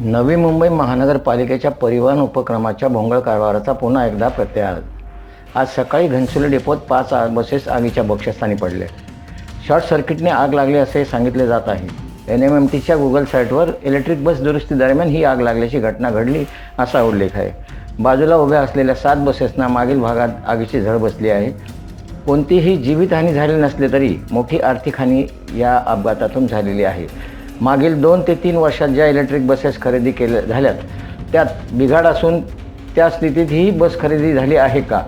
नवी मुंबई महानगरपालिकेच्या परिवहन उपक्रमाच्या भोंगळ कारभाराचा पुन्हा एकदा प्रत्यय आला आज सकाळी घनसोली डेपोत पाच बसेस आगीच्या बक्षस्थानी पडले. शॉर्ट सर्किटने आग लागली असे सांगितले जात आहे. एन एम एम टीच्या गुगल साईटवर इलेक्ट्रिक बस दुरुस्ती दरम्यान ही आग लागल्याची घटना घडली असा उल्लेख आहे. बाजूला उभ्या असलेल्या सात बसेसना मागील भागात आगीची झळ बसली आहे. कोणतीही जीवितहानी झाली नसली तरी मोठी आर्थिक हानी या अपघातातून झालेली आहे. मागील दोन ते तीन वर्षात ज्या इलेक्ट्रिक बसेस खरेदी केल्या झाल्यात त्यात बिघाड असून त्या स्थितीत ही बस खरेदी झाली आहे का?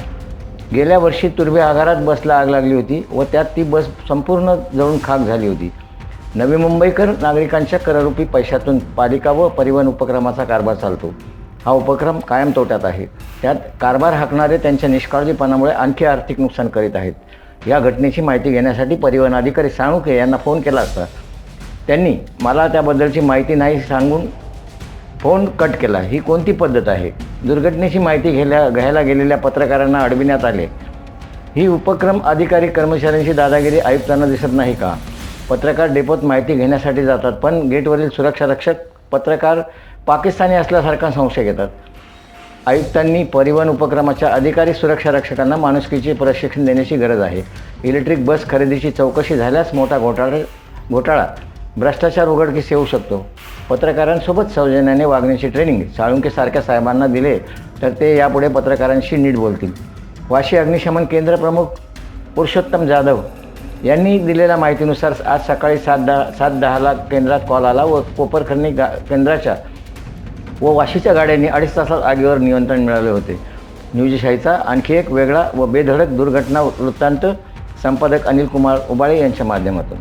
गेल्या वर्षी तुर्भे आगारात बसला आग लागली होती व त्यात ती बस संपूर्ण जळून खाक झाली होती. नवी मुंबईकर नागरिकांच्या कररूपी पैशातून पालिका व परिवहन उपक्रमाचा कारभार चालतो. हा उपक्रम कायम तोट्यात आहे. त्यात कारभार हाकणारे त्यांच्या निष्काळजीपणामुळे आणखी आर्थिक नुकसान करीत आहेत. या घटनेची माहिती घेण्यासाठी परिवहन अधिकारी साळुंखे यांना फोन केला असता त्यांनी मला त्याबद्दलची माहिती नाही सांगून फोन कट केला. ही कोणती पद्धत आहे? दुर्घटनेची माहिती घ्यायला घ्यायला गेलेल्या पत्रकारांना अडविण्यात आले. ही उपक्रम अधिकारी कर्मचाऱ्यांची दादागिरी आयुक्तांना दिसत नाही का? पत्रकार डेपोत माहिती घेण्यासाठी जातात पण गेटवरील सुरक्षा रक्षक पत्रकार पाकिस्तानी असल्यासारखा संशय घेतात. आयुक्तांनी परिवहन उपक्रमाच्या अधिकारी सुरक्षा रक्षकांना माणुसकीचे प्रशिक्षण देण्याची गरज आहे. इलेक्ट्रिक बस खरेदीची चौकशी झाल्यास मोठा घोटाळा घोटाळा भ्रष्टाचार उघडकीस येऊ शकतो. पत्रकारांसोबत सौजन्याने वागण्याची ट्रेनिंग साळुंके सारख्या साहेबांना दिले तर ते यापुढे पत्रकारांशी नीट बोलतील. वाशी अग्निशमन केंद्र प्रमुख पुरुषोत्तम जाधव यांनी दिलेल्या माहितीनुसार आज सकाळी सात दहा सात दहाला केंद्रात कॉल आला व कोपरखर्णी गा केंद्राच्या व वाशीच्या गाड्यांनी अडीच तासात आगीवर नियंत्रण मिळाले होते. न्यूजशाहीचा आणखी एक वेगळा व बेधडक दुर्घटना वृत्तांत संपादक अनिल कुमार उबाळे यांच्या माध्यमातून.